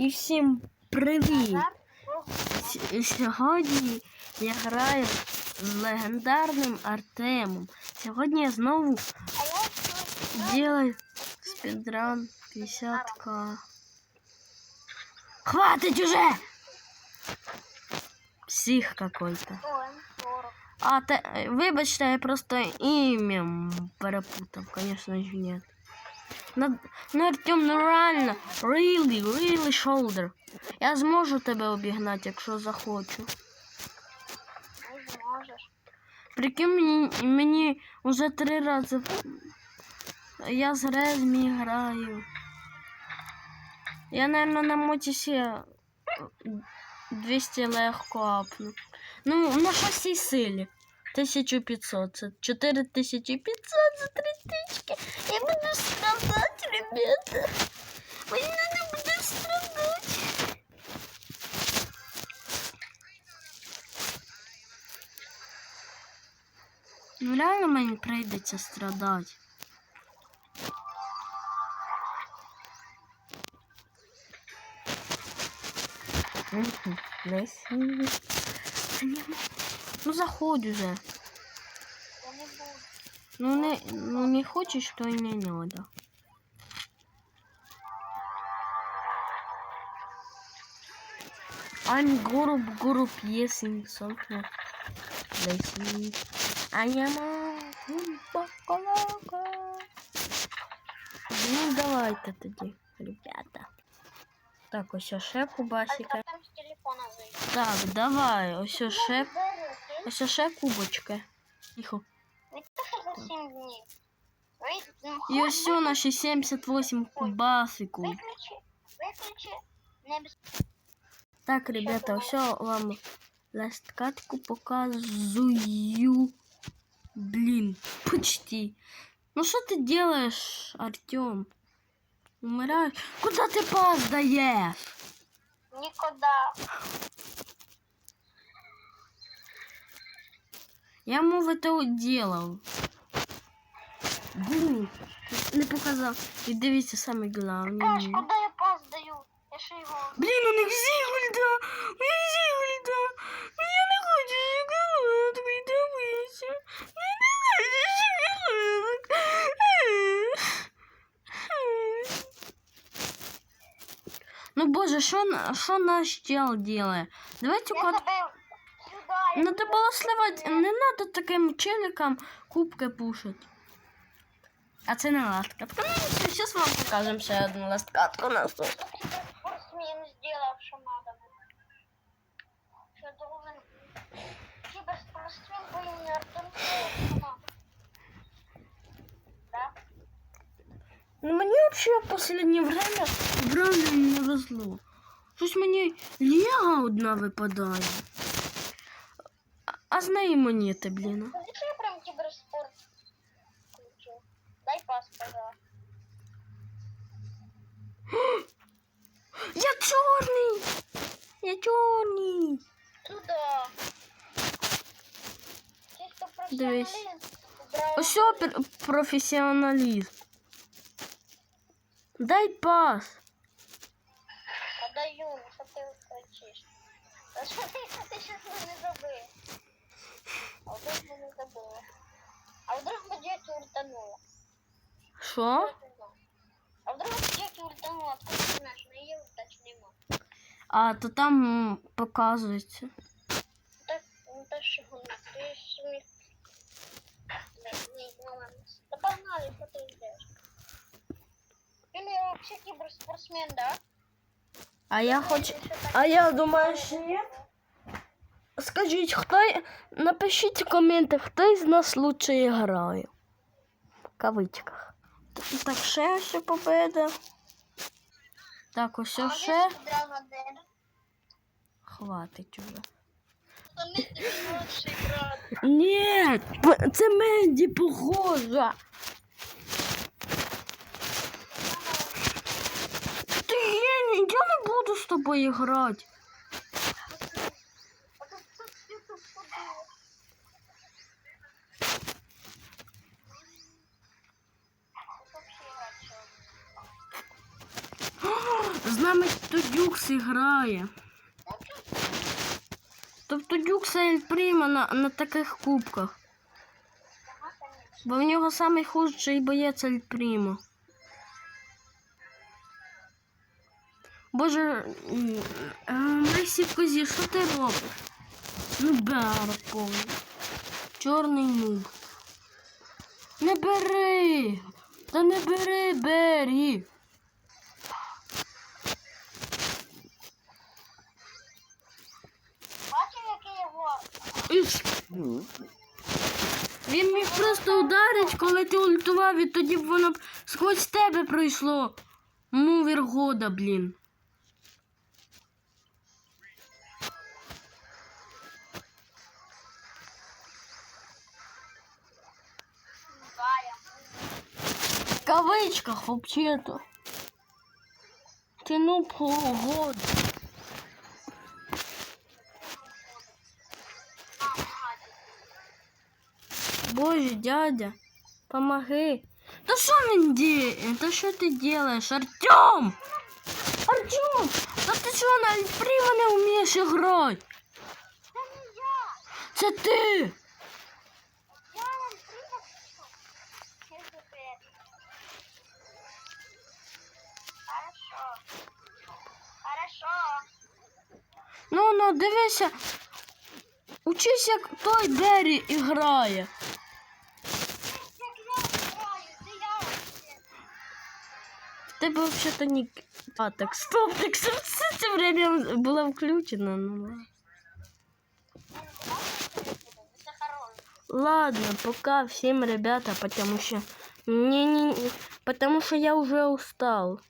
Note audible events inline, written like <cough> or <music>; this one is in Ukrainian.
І всім привіт! С- Сьогодні я граю з легендарним Артемом. Сьогодні я знову делаю спідран 50к. Хватить уже! Псих какой-то. Ой, 40. А, те, вибачте, я просто ім'я м, перепутав, конечно ж нет. Ну, ну Артем, ну реально, really, really shoulder. Я зможу тебе обігнати, якщо захочу. Прикинь, мені, мені вже три рази я з Резмі граю. Я, наверное, на мотісі е, 200 легко апну. Ну, на шостій силі. 1500. Це 4500 за три тички. Я буду страдати, ребята. Мені не буде страдати. Ну реально мені прийдеться страдати. Та ні, Ну заходь уже. Ну не, ну не хочешь, то и не надо. I'm group group yes in something. Listen. I am a. Ну давайте тоді, ребята. Так, ось. А там з телефона зайду. Так, давай, ось Бери, ось ще кубочки. Тихо. Відпиши за 7 днів. Ви- ну, І ось хоч наші 78 кубасику. Виключи, виключи. Не без... Так, ребята, все вам ласткатку показую. Блин, почти. Ну что ты делаешь, Артем? Умираешь? Куда ты пас даешь? Я ему это делал. Блин, не показал. И дивіться самый Аж главный. куди я пас даю? Я ще його... Блин, у них Зігульда! У них Зігульда! Ну я не хочу шоколадку, дивися. Я не хочу шоколадку. Ну боже, що, на- що наш чел делає? Давайте Я кот... тебе сюди. я Надо тебе было сюди. сливати, не надо таким челикам кубки пушить. А це не ласткатка. Ну, зараз вам покажемо ще одну ласткатку на суд. Спортсмен сделал, что надо. Что должен... Киберспортсмен по имени Артем сделал, что. Да? Ну, мені взагалі в последнее время реально не везло. Щось мені Лего одна випадає. А- А з неї монети, блін. Скажи, что я прям киберспорт включил. Дай пас, пожалуйста. Я чорний! Я чорний! Туда. Чисто Дивись. профессионализм. Убрал. Ось пер- професіоналізм. Дай пас. Отдаю, ну что ты кричишь? Да что ты, ты сейчас не забыл? А вдруг бы не забыла? А вдруг бы Джеки ультанула? Що? А вдруг Джеки ультанула? Откуда ты знаешь? На ее ультач нема. А, то там м, показується. Ну так, ну так что гуна. Ты ж мне... Да, не, ну ладно. Да погнали, что ты ждешь? Или вообще киберспортсмен, да? А я хочу. Или что-то- А я думаю, що ні. Скажіть, хто напишіть в коментах, хто із нас лучше грає. В кавичках. Так, ще ще победа. Так, ось ще. Хватить уже. Ні, це Менді похожа. Ти я не буду з тобою грати. А тут тут YouTube подумав. Тут вообще играть чё? З нами тут Дюкс грає. Тобто Дюкса Пріма на, на таких кубках. Бо в нього самий худший боєць Ель Боже, е, Месі козі, що ти робиш? Ну, бар повний. Чорний нуб. Не бери! Та не бери, бері! Він міг просто ударити, коли ти ультував, і тоді б воно б сквозь тебе пройшло. Мувір года, блін. В кавичках вообще-то. Ти ну погода. Боже, дядя, помоги. Та що він діє? Та що ти делаєш, Артем? Артем, та ти що на Альфріма не вмієш грати? Це не я. Це ти. Ну, ну, дивися. Учись, як той Беррі грає. В бы вообще-то не... А, так, стоп, <laughs> так все, це время було включено. Ну, ладно. Ладно, пока всем, ребята, потому что... Не, не, не, потому что я уже устал.